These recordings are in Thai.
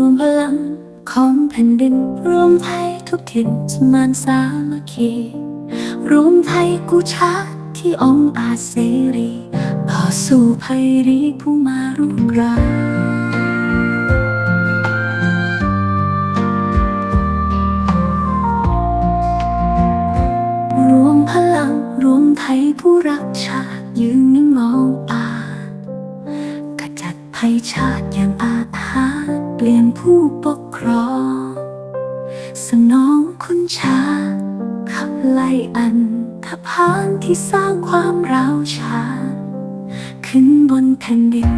รวมพลังของแผ่นดินรวมไทยทุกถิ่นสมานสามัคคีรวมไทยกูชาติที่องค์อาจเสรีต่อสู้ภัยรีผู้มารุกรานรวมพลังรวมไทยผู้รักชาติยืนนิ่งมองานขจัด ภัยชาติอย่างอาถรรพ์เปลี่ยนผู้ปกครอง สนองคุณชา ขับไล่อันธพาลที่สร้างความร้าวฉานขึ้นบนแผ่นดิน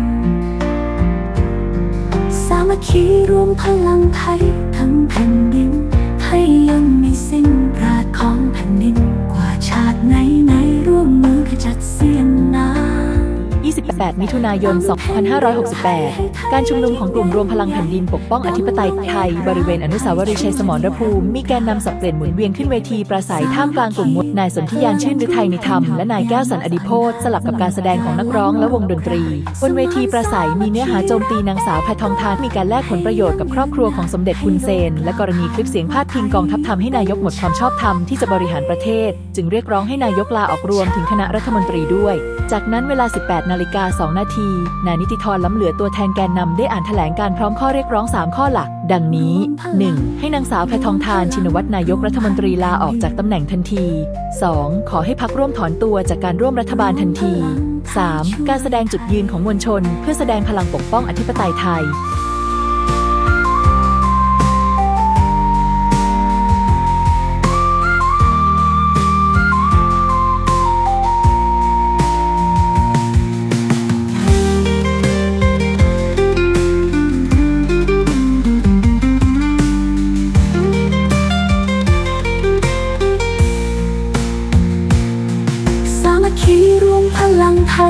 สามัคคีรวมพลังไทยทั้งแผ่นดินให้ยังไม่สิ้นร 28มิถุนายน 2568 การชุมนุมของกลุ่มรวมพลังแผ่นดินปกป้องอธิปไตยไทย บริเวณอนุสาวรีย์ชัยสมรภูมิ มีแกนนำสับเปลี่ยนหมุนเวียนขึ้นเวทีประสัยท่ามกลางกลุ่มมวลนายสนธิยานชื่นฤทัยในธรรม และนายแก้วสันอดิโพธสลับกับการแสดงของนักร้องและวงดนตรี บนเวทีประสัยมีเนื้อหาโจมตีนางสาวแพทองทานมีการแลกผลประโยชน์กับครอบครัวของสมเด็จคุณเซน และกรณีคลิปเสียงพาดพิงกองทัพทำให้นายกหมดความชอบธรรมที่จะบริหารประเทศ จึงเรียกร้องให้นายกลาออกรวมถึงคณะรัฐมนตรีด้วย จากนั้นเวลา 18 นาฬิกา2 นาที นายนิติธรล้ำเหลือตัวแทนแกนนำได้อ่านแถลงการพร้อมข้อเรียกร้อง 3 ข้อหลัก ดังนี้ 1. ให้นางสาวแพทองทานชินวัตรนายกรัฐมนตรีลาออกจากตำแหน่งทันที 2. ขอให้พักร่วมถอนตัวจากการร่วมรัฐบาลทันที 3. การแสดงจุดยืนของมวลชน เพื่อแสดงพลังปกป้องอธิปไตยไทย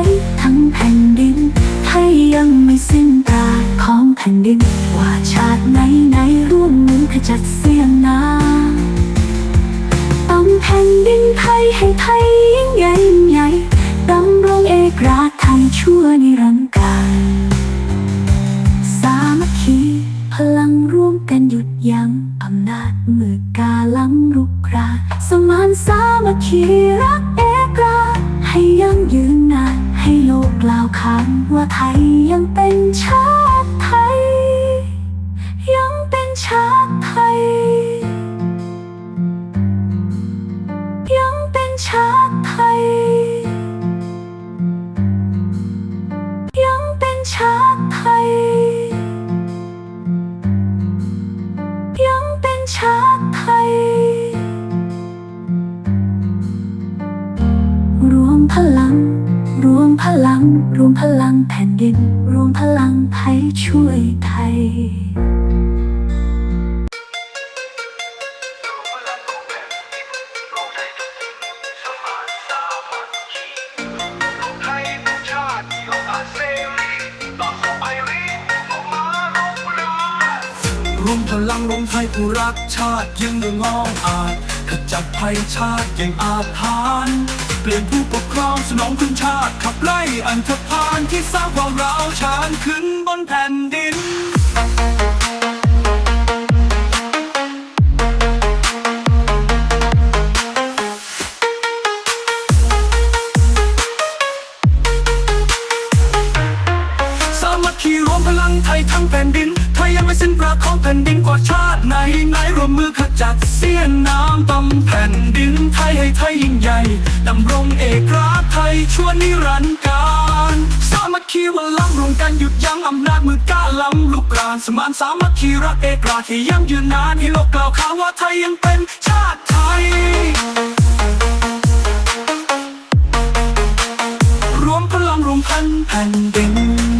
ยทั้งแผ่นดินไทยยังไม่สิ้นตาของแผ่นดิน ว่าชาติไหนไหนร่วมมือขจัดเสียงนาต้องแผ่นดินไทยให้ไทยยิ่งใหญ่ยิ่งใหญ่ดำรงเอกราช กล่าวคำว่าไทยยังเป็นชาติ มพลังแผ่นดิน รวมพลังไทยช่วยไทย รวมพลังรวมไทยผู้รักชาติยังเงงองอาจขจัดภัยชาติอย่างอาถรรพ์ เปลี่ยนผู้ปกครองสนองคุณชาติ ขับไล่อันธพาลที่สร้างความร้าวฉานขึ้นบนแผ่น ไม่สิ้นปราของแผ่นดินกว่าชาติไหนไหนรวมมือขจัดเสี้ยนน้ำตำแผ่นดินไทยให้ไทยยิ่งใหญ่ดำรงเอกราชไทยชั่วนิรันดร์การสามัคคีวันล้ำรวมกันหยุดยั้งอำนาจมือกล้าล้ำลุกรานสมานสามัคคีรักเอกราชที่ยั่งยืนนานให้โลกกล่าวขานว่าไทยยังเป็นชาติไทยรวมพลังรวมพันแผ่นดิน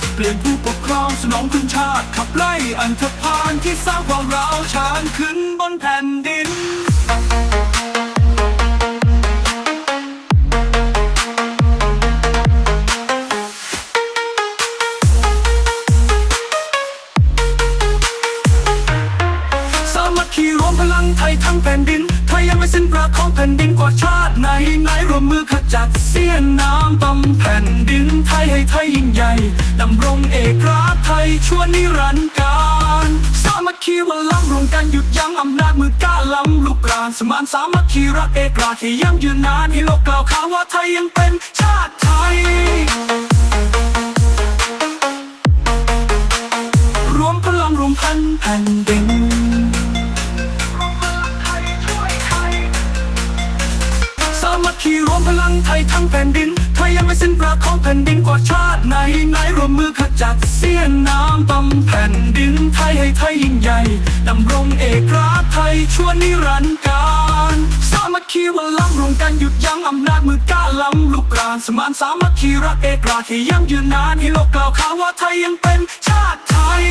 เปลี่ยนผู้ปกครองสนองคุณชาติ ขับไล่อันธพาลที่สร้างความร้าวฉานขึ้นบนแผ่นดินาติไหนไหนรวมมือขจัดเสี้ยนน้ำตำแผ่นดินไทยให้ไทยยิ่งใหญ่ดำรงเอกราชไทยชั่วนิรันดร์การสามัคคีวันล้ำรวมกันหยุดยั้งอำนาจมือกล้าล้ำลุกรานสมานสามัคคีรักเอกราชที่ยั่งยืนนานให้โลกกล่าวขาว่าไทยยังเป็นชาติ ว่าชาติไหนไหนรวมมือขจัดเสี้ยนน้ำตำแผ่นดินไทยให้ไทยยิ่งใหญ่ดำรงเอกราชไทยชั่วนิรันดร์การสามัคคีวันล้ำรวมกันหยุดยั้งอำนาจมือกล้าล้ำลุกรานสมานสามัคคีรักเอกราชที่ยั่งยืนนานให้โลกกล่าวขานว่าไทยยังเป็นชาติไทย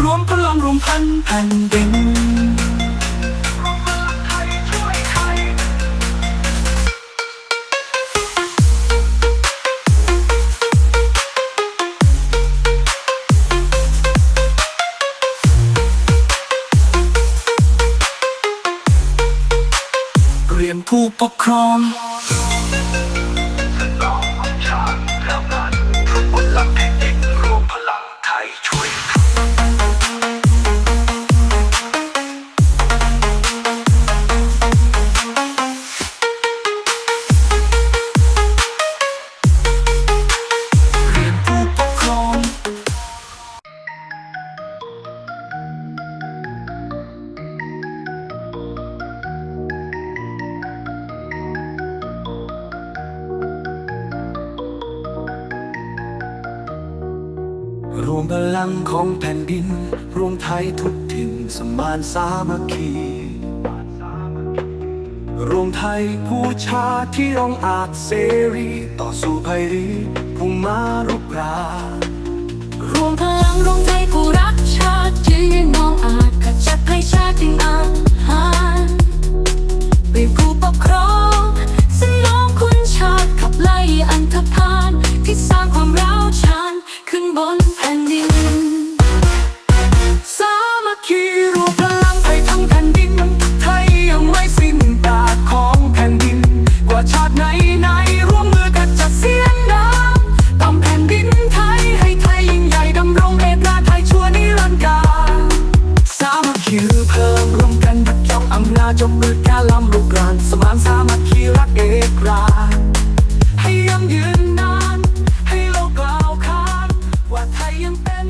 รวมพลังรวมพันแผ่นดิน ผู้ รวมพลังของแผ่นดิน รวมไทยทุกถิ่นสมานสามัคคี รวมไทยผู้ชาติที่องอาจเสรี ต่อสู้ภัยรีผู้มารุกรารวมพลังรวมไทยผู้รักชาติยืนมองอาจขจัดภัยชาติอาหา คิวเพิ่มร่วมกันยึดจ้องอำนาจจงมือการล้ำลุกรานสมานสามัคคีรักเอกราให้ยังยืนนาน ให้โลกกล่าวขานว่าไทยยังเป็น